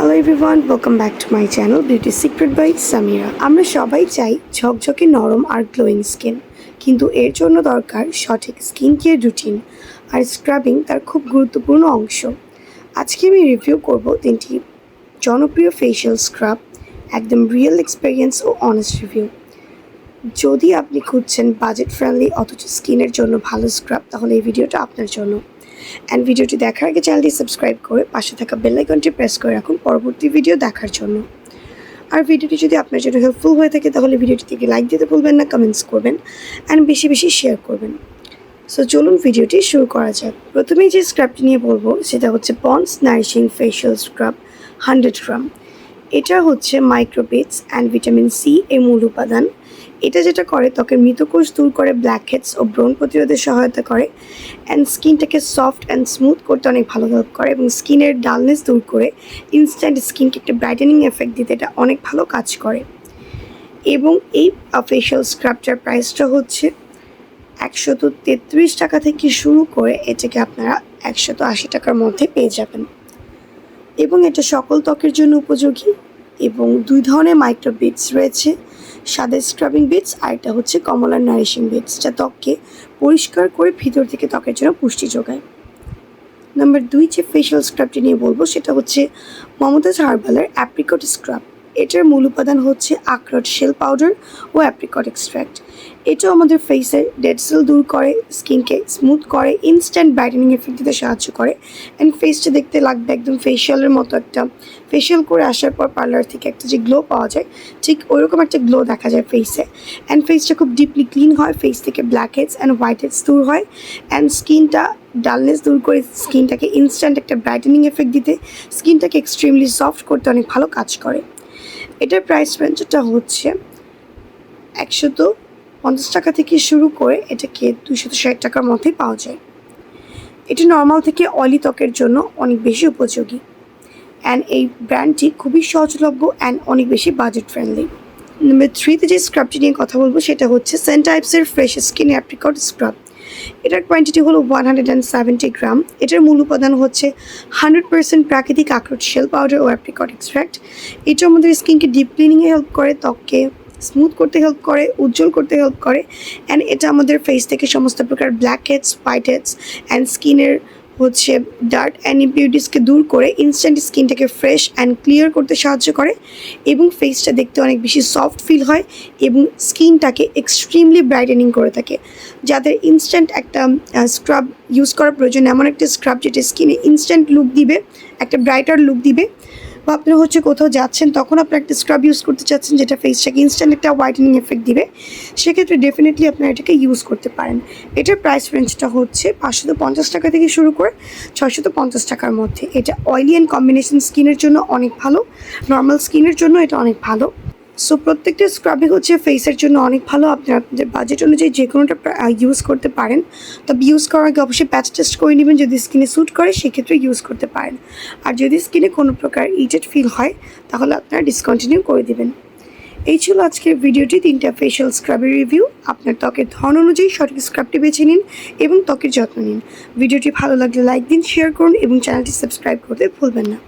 Hello everyone welcome back to my channel beauty secret by Samira আমরা সবাই চাই ঝকঝকে নরম আর গ্লোয়িং স্কিন কিন্তু এর জন্য দরকার সঠিক স্কিন কেয়ার রুটিন আর স্ক্রাবিং তার খুব গুরুত্বপূর্ণ অংশ। আজকে আমি রিভিউ করব তিনটি জনপ্রিয় ফেশিয়াল স্ক্রাব একদম রিয়েল এক্সপিরিয়েন্স ও অনেস্ট রিভিউ যদি আপনি খুঁজছেন বাজেট ফ্রেন্ডলি অথচ স্কিনের জন্য ভালো স্ক্রাব তাহলে এই ভিডিওটা আপনার জন্য। অ্যান্ড ভিডিওটি দেখার আগে চ্যানেলটি সাবস্ক্রাইব করে পাশে থাকা বেলাইকনটি প্রেস করে রাখুন পরবর্তী ভিডিও দেখার জন্য। আর ভিডিওটি যদি আপনার জন্য হেল্পফুল হয়ে থাকে, তাহলে ভিডিওটি থেকে লাইক দিতে ভুলবেন না কমেন্টস করবেন অ্যান্ড বেশি বেশি শেয়ার করবেন। সো চলুন ভিডিওটি শুরু করা যাক। প্রথমেই যে স্ক্রাবটি নিয়ে বলব, সেটা হচ্ছে Pond's nourishing facial scrub hundred gram এটা হচ্ছে মাইক্রোবিটস অ্যান্ড ভিটামিন সি এর মূল উপাদান। এটা যেটা করে, ত্বকের মৃতকোষ দূর করে ব্ল্যাক হেডস ও ব্রণ প্রতিরোধে সহায়তা করে। অ্যান্ড স্কিনটাকে সফট অ্যান্ড স্মুথ করতে অনেক ভালো হেল্প করে এবং স্কিনের ডালনেস দূর করে ইনস্ট্যান্ট স্কিনকে একটা ব্রাইটেনিং এফেক্ট দিতে এটা অনেক ভালো কাজ করে। এবং এই ফেশিয়াল স্ক্রাবটার প্রাইসটা হচ্ছে একশত তেত্রিশ টাকা থেকে শুরু করে, এটাকে আপনারা একশত আশি টাকার মধ্যে পেয়ে যাবেন। এবং এটা সকল ত্বকের জন্য উপযোগী। এবং দুই ধরনের মাইক্রো বিটস রয়েছে। সাদা স্ক্রাবিং বিটস আর একটা হচ্ছে কমলার নারিশিং বিটস যা ত্বককে পরিষ্কার করে ভিতর থেকে ত্বকের জন্য পুষ্টি যোগায়। নাম্বার দুই যে ফেশিয়াল স্ক্রাবটি নিয়ে বলব, সেটা হচ্ছে মমতাজ হার্বালের অ্যাপ্রিকট স্ক্রাব এটার মূল উপাদান হচ্ছে আখরোট শেল পাউডার ও অ্যাপ্রিকট এক্সট্র্যাক্ট এটাও আমাদের ফেসের ডেড সেল দূর করে স্কিনকে স্মুথ করে ইনস্ট্যান্ট ব্রাইটেনিং এফেক্ট দিতে সাহায্য করে। অ্যান্ড ফেসটা দেখতে লাগবে একদম ফেশিয়ালের মতো একটা। ফেশিয়াল করে আসার পর পার্লার থেকে একটা যে গ্লো পাওয়া যায়, ঠিক ওইরকম একটা গ্লো দেখা যায় ফেসে অ্যান্ড ফেসটা খুব ডিপলি ক্লিন হয় ফেস থেকে blackheads and whiteheads দূর হয়। অ্যান্ড স্কিনটা ডালনেস দূর করে স্কিনটাকে ইনস্ট্যান্ট একটা ব্রাইটেনিং এফেক্ট দিতে স্কিনটাকে এক্সট্রিমলি সফট করতে অনেক ভালো কাজ করে। এটার প্রাইস রেঞ্জটা হচ্ছে একশত পঞ্চাশ টাকা থেকে শুরু করে এটাকে দুশত ষাট টাকার মধ্যেই পাওয়া যায়। এটি নর্মাল থেকে অলি ত্বকের জন্য অনেক বেশি উপযোগী। অ্যান্ড এই ব্র্যান্ডটি খুবই সহজলভ্য অ্যান্ড অনেক বেশি বাজেট ফ্রেন্ডলি নাম্বার থ্রিতে যে স্ক্রাবটি নিয়ে কথা বলব, সেটা হচ্ছে সেন্ট টাইপসের ফ্রেশ স্কিন অ্যাপ্রিকট স্ক্রাব এটার কোয়ান্টিটি হলো one hundred and seventy gram. এটার মূল উপাদান হচ্ছে হান্ড্রেড পার্সেন্ট প্রাকৃতিক আখরোট শেল পাউডার ও অ্যাপ্রিকট এক্সট্র্যাক্ট এটা আমাদের স্কিনকে ডিপ ক্লিনিংয়ে হেল্প করে, ত্বককে স্মুথ করতে হেল্প করে, উজ্জ্বল করতে হেল্প করে অ্যান্ড এটা আমাদের ফেস থেকে সমস্ত প্রকার blackheads whiteheads and স্কিনের হচ্ছে ডার্ট অ্যান্ড ইম্পিউরিটিসকে দূর করে ইনস্ট্যান্ট স্কিনটাকে ফ্রেশ অ্যান্ড ক্লিয়ার করতে সাহায্য করে এবং ফেসটা দেখতে অনেক বেশি সফট ফিল হয় এবং স্কিনটাকে এক্সট্রিমলি ব্রাইটেনিং করে থাকে। যাদের ইনস্ট্যান্ট একটা স্ক্রাব ইউজ করার প্রয়োজন, এমন একটা স্ক্রাব যেটা স্কিনে ইনস্ট্যান্ট লুক দিবে, একটা ব্রাইটার লুক দিবে বা আপনি হচ্ছে কোথাও যাচ্ছেন, তখন আপনি একটা স্ক্রাব ইউজ করতে চাচ্ছেন যেটা ফেসটাকে ইনস্ট্যান্ট একটা হোয়াইটেনিং এফেক্ট দিবে। সেক্ষেত্রে ডেফিনেটলি আপনারা এটাকে ইউজ করতে পারেন। এটার প্রাইস রেঞ্জটা হচ্ছে পাঁচশো পঞ্চাশ টাকা থেকে শুরু করে ছয়শত পঞ্চাশ টাকার মধ্যে। এটা অয়েলি অ্যান্ড কম্বিনেশন স্কিনের জন্য অনেক ভালো। নর্মাল স্কিনের জন্য এটা অনেক ভালো। সো প্রত্যেকটা স্ক্রাবই হচ্ছে ফেসের জন্য অনেক ভালো। আপনি আপনাদের বাজেট অনুযায়ী যে কোনোটা ইউজ করতে পারেন। তবে ইউজ করার আগে অবশ্যই প্যাচ টেস্ট করে নেবেন। যদি স্কিনে স্যুট করে, সেক্ষেত্রে ইউজ করতে পারেন। আর যদি স্কিনে কোনো প্রকার ইজেড ফিল হয়, তাহলে আপনারা ডিসকন্টিনিউ করে দেবেন। এই ছিল আজকের ভিডিওটি তিনটা ফেশিয়াল স্ক্রাবের রিভিউ আপনার ত্বকের ধন অনুযায়ী সঠিক স্ক্রাবটি বেছে নিন এবং ত্বকের যত্ন নিন। ভিডিওটি ভালো লাগলে লাইক দিন শেয়ার করুন এবং চ্যানেলটি সাবস্ক্রাইব করতে ভুলবেন না।